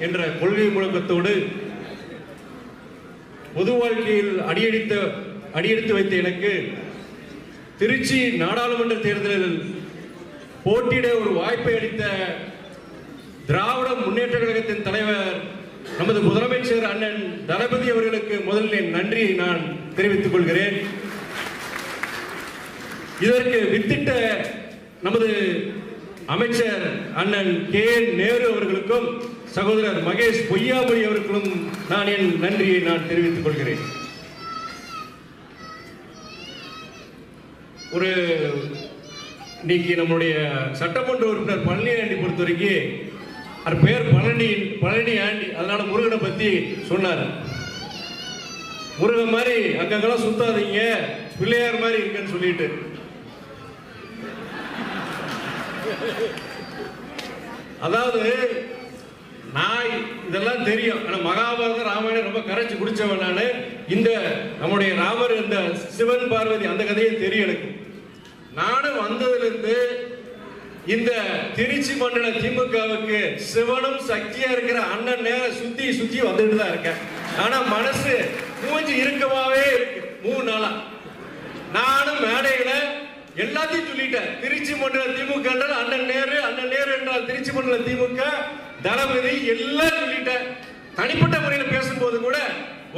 என்ற கொள்கை முழக்கத்தோடு பொது வாழ்க்கையில் அடியெடுத்த அடியெடுத்து வைத்த எனக்கு திருச்சி நாடாளுமன்ற தேர்தலில் போட்டியிட ஒரு வாய்ப்பை அளித்த திராவிட முன்னேற்ற கழகத்தின் தலைவர் நமது முதலமைச்சர் அண்ணன் தளபதி அவர்களுக்கு முதலில் என் நன்றியை நான் தெரிவித்துக் கொள்கிறேன். இதற்கு வித்திட்ட நமது அமைச்சர் அண்ணன் கே என் நேரு அவர்களுக்கும் சகோதரர் மகேஷ் பொய்யாமொழி அவர்களும் நான் என் நன்றியை நான் தெரிவித்துக் கொள்கிறேன். ஒரு இன்னைக்கு நம்முடைய சட்டமன்ற உறுப்பினர் பழனி ஆண்டி பொறுத்த வரைக்கும் அவர் பேர் பழனி பழனி ஆண்டி அதனால முருகனை பத்தி சொன்னார். முருகன் மாதிரி அங்கங்கெல்லாம் சுத்தாதீங்க பிள்ளையார் மாதிரி இருக்குன்னு சொல்லிட்டு. அதாவது நான் இதெல்லாம் தெரியும். ஆனால் மகாபாரத ராமாயணம் ரொம்ப கரைச்சி குடிச்சவன் நான். இந்த நம்முடைய ராமர் இந்த சிவன் பார்வதி அந்த கதையை தெரியும் எனக்கு. நானும் வந்ததுலேருந்து இந்த திருச்சி மண்டல திமுகவுக்கு சிவனும் சக்தியா இருக்கிற அண்ணன் நேரம் சுத்தி சுத்தி வந்துட்டு தான் இருக்கேன். ஆனா மனசு மூஞ்சி இறுக்கமாவே இருக்கு. மூணு நாளா. நானும் மேடையில எல்லாத்தையும் சொல்லிட்டேன். திருச்சி மண்டல திமுக என்றால் அண்ணன் நேரு அண்ணன் நேரு என்றால் திருச்சி மண்டல திமுக தளபதி எல்லாம் சொல்லிட்டேன் தனிப்பட்ட முறையில் பேசும்போது கூட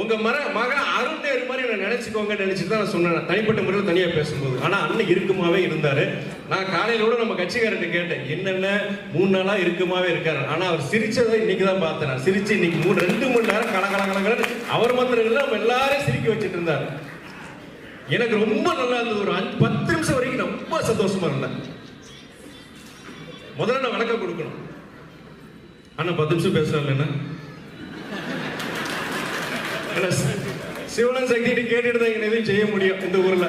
உங்க மர மகன் அருண் நேரு மாதிரி என்ன நினைச்சுக்கோங்க நினைச்சிட்டு தான் நான் சொன்னேன். தனிப்பட்ட முறையில் தனியா பேசும்போது. ஆனா அண்ணன் இருக்குமாவே இருந்தாரு. நான் காலையில கூட நம்ம கட்சிக்காரர்கிட்ட கேட்டேன். என்னென்ன? மூணு நாளா இருக்குமாவே இருக்காரு. ஆனா அவர் சிரிச்சதை இன்னைக்கு தான் பார்த்தேன் நான். சிரிச்சு இன்னைக்கு மூணு ரெண்டு மணி நேரம் கல கல கலகலன்னு அவர் மாத்திரம் இல்ல நம்ம எல்லாரும் சிரிக்க வச்சுட்டு இருந்தாரு. எனக்கு ரொம்ப நல்லா இருந்தது. ஒரு அஞ்சு பத்து நிமிஷம் வரைக்கும் ரொம்ப சந்தோஷமா இருந்தேன். முதல்ல நான் வணக்கம் கொடுக்கணும். அண்ணா பத்து நிமிஷம் பேசலாம் அண்ணா, சிவனன் சக்தி கேட்டுட்டு தான் இங்க எதுவும் செய்ய முடியும் இந்த ஊர்ல.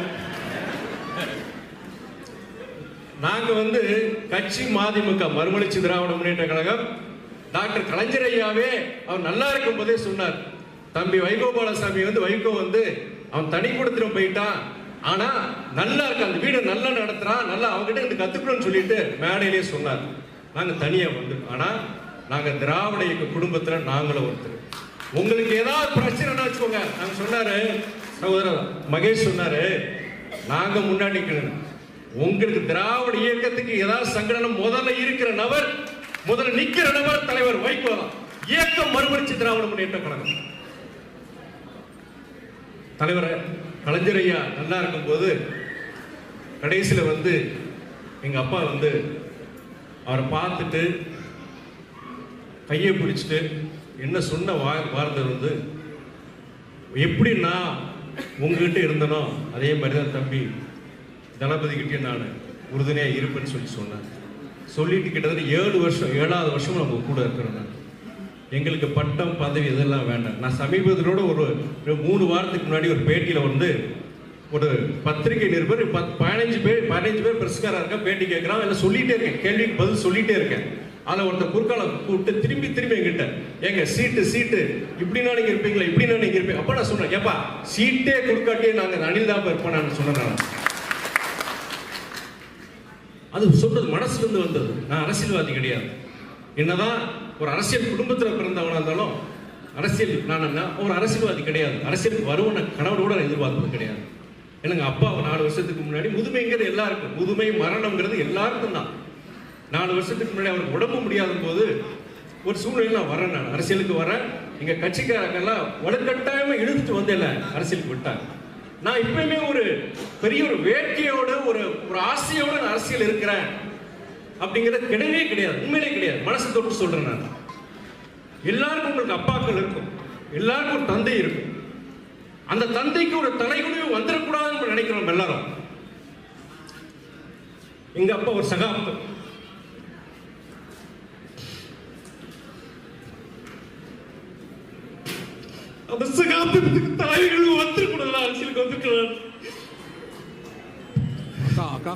நாங்க வந்து கட்சி மதிமுக மறுமலர்ச்சி திராவிட முன்னேற்ற கழகம். டாக்டர் கலைஞர் ஐயாவே அவர் நல்லா இருக்கும் போதே சொன்னார். தம்பி வைகோபாலசாமி வந்து வைகோ வந்து அவன் தனி கொடுத்துட்டு போயிட்டான். ஆனா நல்லா இருக்கு அந்த வீடு நல்லா நடத்துறான் நல்லா அவங்ககிட்ட இருந்து கத்துக்கணும்னு சொல்லிட்டு மேடையிலேயே சொன்னார். நாங்க தனியா வந்து ஆனா நாங்க திராவிட இயக்க குடும்பத்துல நாங்களும் ஒருத்தர். உங்களுக்கு ஏதாவது பிரச்சனைனா வச்சுக்கோங்க. நாங்க சொன்னாரு சகோதரர் மகேஷ் சொன்னாரு நாங்க முன்னாடி நிக்கணும் உங்களுக்கு திராவிட இயக்கத்துக்கு ஏதாவது சங்கடனம் முதல்ல இருக்கிற நபர் முதல்ல நிக்கிற நபர் தலைவர் வைகோ தான். இயக்கம் மறுமலர்ச்சி திராவிட முன்னேற்ற கழகம். தலைவர் கலைஞர் ஐயா நல்லா இருக்கும்போது கடைசியில் வந்து எங்கள் அப்பா வந்து அவரை பார்த்துட்டு கையை பிடிச்சிட்டு என்ன சொன்ன வா வார்த்தை வந்து எப்படி நான் உங்ககிட்ட இருந்தனோ அதே மாதிரி தான் தம்பி தளபதிக்கிட்டே நான் உறுதுணையாக இருப்பேன்னு சொல்லி சொன்னேன். சொல்லிட்டு கிட்டத்தட்ட ஏழு வருஷம் ஏழாவது வருஷம் நம்ம கூட இருக்கிறோம் நான். எங்களுக்கு பட்டம் பதவி இதெல்லாம் வேண்டாம். நான் சமீபத்திலோட ஒரு மூணு வாரத்துக்கு முன்னாடி ஒரு பேட்டியில் வந்து ஒரு பத்திரிகை நிருபர் பத் பதினஞ்சு பேர் பதினஞ்சு பேர் பிரஸ்காராக இருக்க பேட்டி கேட்குறான் இல்லை சொல்லிகிட்டே இருக்கேன் கேள்விக்கு பதில் சொல்லிகிட்டே இருக்கேன். அதில் ஒருத்தர் குறுக்கால கூப்பிட்டு திரும்பி திரும்பி எங்கிட்ட ஏங்க சீட்டு சீட்டு இப்படின்னா நீங்க இருப்பீங்களா? இப்படின்னா நீங்க இருப்பீங்க? அப்ப நான் சொன்னேன் ஏப்பா சீட்டே குறுக்காட்டியே நாங்கள் அணில் தான் இருப்போம் நான். சொன்னேன் அது சொல்றது மனசுலேருந்து வந்தது. நான் அரசியல்வாதி கிடையாது. என்னதான் ஒரு அரசியல் குடும்பத்தில் பிறந்தவனாக இருந்தாலும் அரசியல் நான் ஒரு அரசியல்வாதி கிடையாது. அரசியலுக்கு வருவன கனவோட நான் எதிர்பார்ப்பது கிடையாது. எனக்கு அப்பா நாலு வருஷத்துக்கு முன்னாடி முதுமைங்கிறது எல்லாருக்கும் முதுமை மரணம்ங்கிறது எல்லாருக்கும் தான். நாலு வருஷத்துக்கு முன்னாடி அவருக்கு உடம்பு முடியாத போது ஒரு சூழ்நிலையில் நான் வரேன் நான் அரசியலுக்கு வரேன். எங்கள் கட்சிக்காரங்கெல்லாம் வலுக்கட்டாயமா இழுத்துட்டு வந்தேன்ல அரசியலுக்கு விட்டாங்க. நான் இப்பயுமே ஒரு பெரிய ஒரு வேட்கையோட ஒரு ஒரு ஆசையோட நான் அரசியல் இருக்கிறேன் அப்படிங்கிறது கிடையவே கிடையாது உண்மையிலே கிடையாது. மனசு தொட்டு சொல்றேன் நான். எல்லாருக்கும் உங்களுக்கு அப்பாக்கள் இருக்கும். எல்லாருக்கும் ஒரு தந்தை இருக்கும். அந்த தந்தைக்கு ஒரு தலைகுனிவு வந்துடக்கூடாதுன்னு நினைக்கிறோம் எல்லாரும். எங்க அப்பா ஒரு சகாப்தம். அந்த சகாப்தத்துக்கு தலைவர்கள் வந்துடக்கூடாது அரசியலுக்கு வந்துருக்கிறார் அக்கா அக்கா.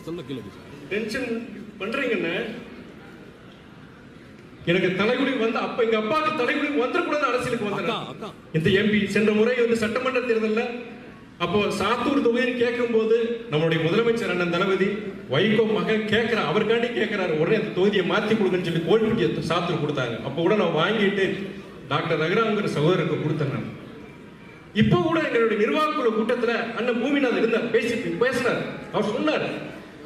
சொல்ல கீழே. டென்ஷன் பண்றீங்கன்னு எனக்கு தலைகுடி வந்து அப்ப எங்க அப்பாவுக்கு தலைகுடி வந்துடக்கூடாது அரசியலுக்கு வந்தேன் இந்த எம்பி சென்ற முறை வந்து சட்டமன்ற தேர்தல்ல அப்போ சாத்தூர் தொகுதியில் கேட்கும் போது நம்முடைய முதலமைச்சர் அண்ணன் தளபதி வைகோ மகன் கேட்கிற அவருக்காண்டி கேட்கிறாரு உடனே அந்த தொகுதியை மாற்றி கொடுங்கன்னு சொல்லி கோல்பட்டியை சாத்திரம் கொடுத்தாங்க. அப்போ கூட நான் வாங்கிட்டு டாக்டர் ரகுராங்கிற சகோதரருக்கு கொடுத்தேன் நான். இப்போ கூட எங்களுடைய நிர்வாகக்குழு கூட்டத்தில் அண்ணன் பூமிநாதன் இருந்தார். பேசி பேசினார் அவர் சொன்னார்.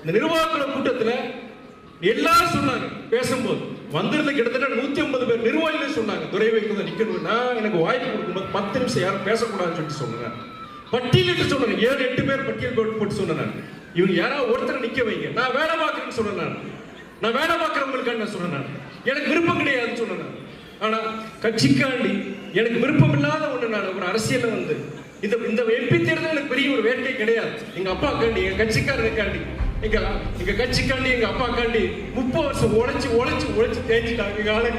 இந்த நிர்வாகக்குழு கூட்டத்தில் எல்லாரும் சொன்னாங்க. பேசும்போது வந்திருந்த கிட்டத்தட்ட நூத்தி ஐம்பது பேர் நிர்வாகிகள் சொன்னாங்க. துறை வைக்கிறத நிக்கணும் நான் எனக்கு வாய்ப்பு கொடுக்கும்போது பத்து நிமிஷம் யாரும் பேசக்கூடாதுன்னு சொல்லிட்டு சொன்னாங்க பட்டியலிட்டு சொன்னாங்க ஏழு எட்டு பேர் பட்டியல் போட்டு போட்டு சொன்னேன் நான். இவங்க யாராவது ஒருத்தர் நிக்க வைங்க நான் வேலை பார்க்கறேன்னு சொன்னேன் நான் வேலை பார்க்கறவங்களுக்காக நான் சொன்னேன் நான். எனக்கு விருப்பம் கிடையாதுன்னு சொன்னேன் நான். ஆனா கட்சிக்காண்டி எனக்கு விருப்பம் இல்லாத ஒண்ணு நான் ஒரு அரசியல வந்து இந்த இந்த எம்பி தேர்தல் எனக்கு பெரிய ஒரு வேட்கை கிடையாது எங்க அப்பா காண்டி எங்க கட்சிக்காரனுக்காண்டி எங்க எங்க கட்சிக்காண்டி எங்க அப்பா காண்டி முப்பது வருஷம் உழைச்சு உழைச்சு உழைச்சு தேய்ச்சிட்டாங்க காலை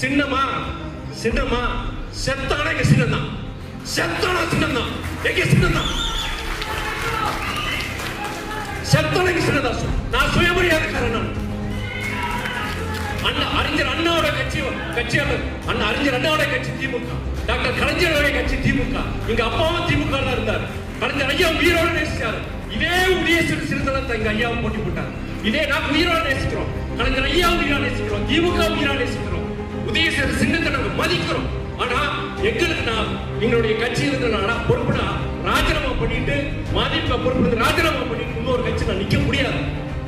சின்னமா சின்னமா செத்தான எங்க சின்னதான் செத்தான சின்னதான் எங்க சின்னதான் செத்தான எங்க சின்னதான் நான் சுயமரியாதைக்காரன் நான். அண்ணா அறிஞர் அண்ணாவோட கட்சி கட்சியாளர். அண்ணா அறிஞர் அண்ணாவோட கட்சி திமுக. டாக்டர் கலைஞரோட கட்சி திமுக. எங்க அப்பாவும் திமுக தான் இருந்தார். கலைஞர் ஐயா உயிரோட நேசிச்சாரு. இதே உடைய சிறு சிறுதளத்தை எங்க ஐயாவும் போட்டி போட்டார் இதே நான் உயிரோட நேசிக்கிறோம். கலைஞர் ஐயா உயிரா நேசிக்கிறோம். திமுக உயிரா நேசிக்கிறோம். உதயசேர சின்னத்தை நாங்க மதிக்கிறோம். ஆனா எங்களுக்கு நான் எங்களுடைய கட்சி இருக்கிற பொறுப்புனா ராஜினாமா பண்ணிட்டு மதிப்ப பொறுப்பு ராஜினாமா பண்ணிட்டு இன்னொரு கட்சி நான் நிக்க முடியாது.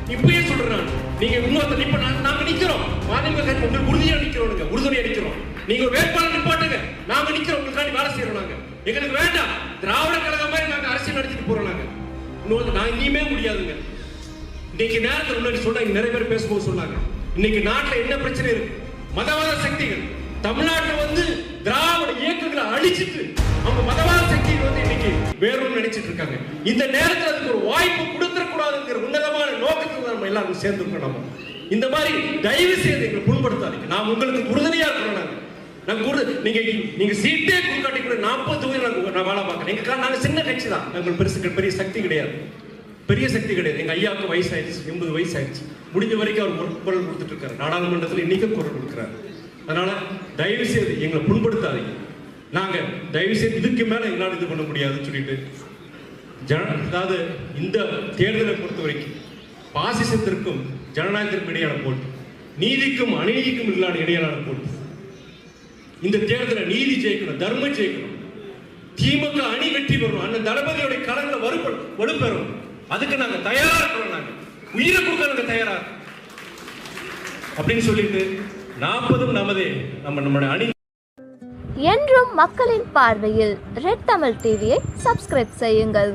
இப்பயே சொல்றேன் நான். நீங்க இன்னொருத்த நிப்ப நாங்க நிக்கிறோம். மதிமுக கட்சி உங்களுக்கு உறுதியா நிக்கிறோம் உறுதுணையா நிக்கிறோம். நீங்க வேட்பாளர் நிப்பாட்டுங்க. நாங்க நிக்கிறோம். உங்களுக்காண்டி வேலை செய்யறோம் நாங்க. எங்களுக்கு வேண்டாம். திராவிட கழகம் மாதிரி நாங்க அரசியல் நடத்திட்டு போறோம் நாங்க. இன்னொரு நான் இனிமே முடியாதுங்க. இன்னைக்கு நேரத்தில் முன்னாடி சொன்னாங்க நிறைய பேர் பேசும்போது சொன்னாங்க. இன்னைக்கு நாட்டுல என்ன பிரச்சனை இருக்கு? மதவாத சக்திகள். தமிழ்நாட்டை வந்து திராவிட இயக்கங்களை அழிச்சிட்டு அவங்க மதவாத சக்திகள் வந்து இன்னைக்கு வேறும் நினைச்சிட்டு இருக்காங்க. இந்த நேரத்துல அதுக்கு ஒரு வாய்ப்பு கொடுத்துடக்கூடாதுங்கிற உன்னதமான நோக்கத்துல நம்ம எல்லாரும் சேர்ந்துருக்கோம் நம்ம. இந்த மாதிரி தயவு செய்து எங்களை புண்படுத்தாதீங்க. நான் உங்களுக்கு உறுதுணையா இருக்கிறோம் நாங்க. நாங்க கூட நீங்க நீங்க சீட்டே கொடுக்காட்டி கூட நாற்பது தொகுதி நாங்க நான் வேலை பார்க்கறேன் எங்க நாங்க சின்ன கட்சி தான். நாங்கள் பெருசு பெரிய சக்தி கிடையாது. பெரிய சக்தி கிடையாது. எங்க ஐயாவுக்கு வயசு ஆயிடுச்சு எண்பது வயசு ஆயிடுச்சு முடிஞ்ச வரைக்கும் அவர் குரல் கொடுத்துட்டு இருக்காரு நாடாளுமன்றத்தில் இன்னைக்கும் குரல் கொடுக்குறாரு. அதனால தயவு செய்து எங்களை புண்படுத்தாதீங்க. நாங்க தயவு செய்து இதுக்கு மேல எங்களால் இது பண்ண முடியாதுன்னு சொல்லிட்டு ஜன அதாவது இந்த தேர்தலை பொறுத்த வரைக்கும் பாசிசத்திற்கும் ஜனநாயகத்திற்கும் இடையான போட்டி நீதிக்கும் அநீதிக்கும் இல்லாத இடையிலான போட்டி. இந்த தேர்தலை நீதி ஜெயிக்கணும் தர்மம் ஜெயிக்கணும். திமுக அணி வெற்றி பெறணும் அந்த தளபதியோட களங்களை வலுப்பெறும். அதுக்கு நாங்க தயாரா இருக்கிறோம் உயிரை கொடுக்க தயாரா? அப்படின்னு சொல்லிட்டு நாற்பதும் நமதே நம்ம நம்மளுடைய அணி என்றும் மக்களின் பார்வையில் ரெட் தமிழ் டிவியை சப்ஸ்கிரைப் செய்யுங்கள்.